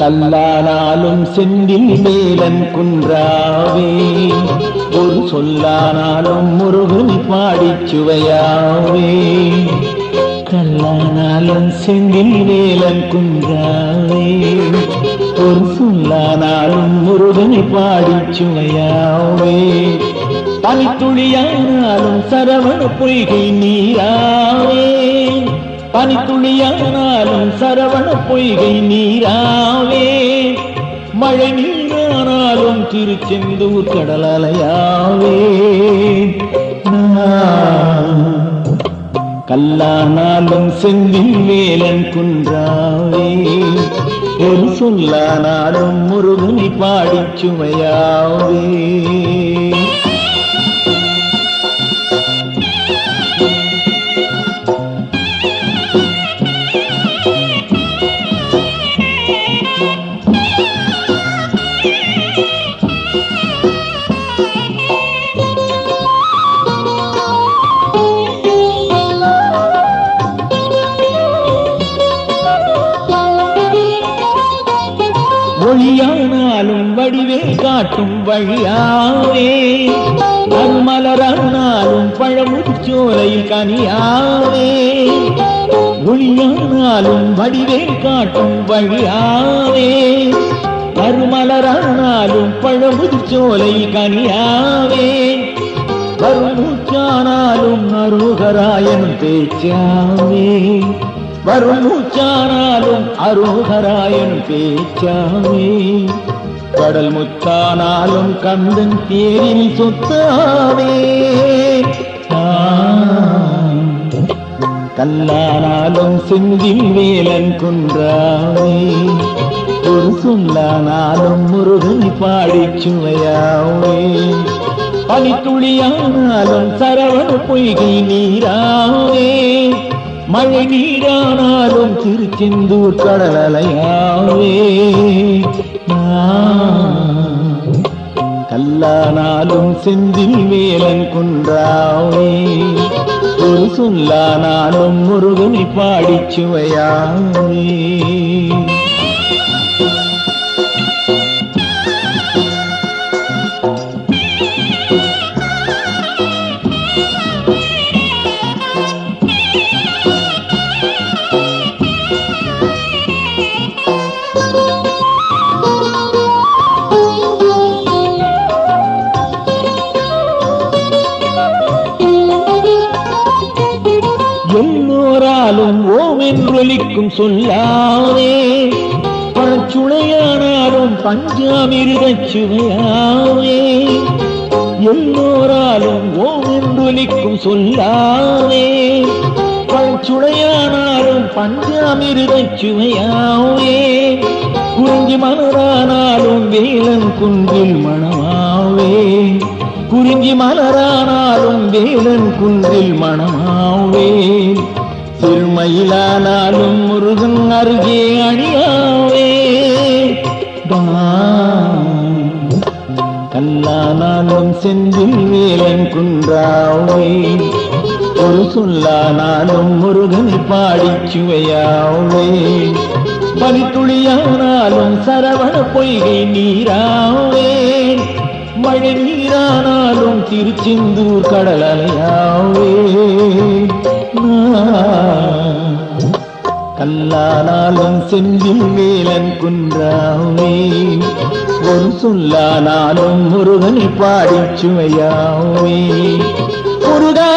கல்லானாலும் செந்தில் மேலன் குன்றாவே. ஒரு சொல்லானாலும் முருகன் பாடிச் சுவையாவே. கல்லானாலும் செந்தில் மேலன் குன்றாவே. ஒரு சொல்லானாலும் முருகன் பாடிச் சுவையாவே. பனித்துளியானாலும் சரவண பொய்கை நீராவே. பனித்துளியானாலும் சரவண பொய்கை நீராவே மழை நீரானாலும் திருச்செந்தூர் கடல் அலையாவே கல்லானாலும் செந்தில் வேலன் குன்றாவே ஒரு சொல்லானாலும் முருகனை பாடிச் சுமையாவே ஒளியானாலும் வடிவே காட்டும் வழியாவே. அருமலரானாலும் பழமுச்சோலையில் கனியாவே. ஒளியானாலும் வடிவே காட்டும் வழியாவே. அருமலரானாலும் பழமுச்சோலையில் கனியாவே. வரும் மூச்சானாலும் அருகராயன் பேச்சாவே. வரும் மூச்சானாலும் அரோகராயன் பேச்சாமே. கடல் முத்தானாலும் கந்தன் தேரில் சொத்தாவே கல்லானாலும் செந்தில் வேலன் குன்றாவே ஒரு சொல்லானாலும் முருகன் பாடிச் சுவையாவே பனித்துளியானாலும் சரவண பொய்கை நீராவே மழை நீரானாலும் திருச்செந்தூர் கடலலையாவே கல்லானாலும் செந்தில் வேலன் குன்றாவே ஒரு சொல்லானாலும் முருகனை பாடிச்சுவையாவே சுவையாவே ஓம் என்றொலிக்கும் சொல்லாவே பழச்சுளையானாலும் பஞ்சாமிருதச் சுவையாவே எல்லோராலும் ஓம் என்றொலிக்கும் சொல்லாவே பழச்சுளையானாலும் பஞ்சாமிருதச் சுவையாவே குறிஞ்சி மலரானாலும் வேலன் குன்றில் மணமாவே. குறிஞ்சி மலரானாலும் வேலன் குன்றில் மணமாவே. மயிலானாலும் முருகன் அருகே அழியாவே கல்லானாலும் செந்தில் வேலன் குன்றாவே ஒரு சொல்லானாலும் முருகன் பாடிச்சுவையாவே பனித்துளியானாலும் சரவண பொய்கை நீராவே மழை நீரானாலும் திருச்செந்தூர் கடலையாவே சொல்லானாலும் செந்தில் வேலன் குன்றாவே ஒரு சொல்லானாலும் முருகனை பாடி சுவையாவே முருகா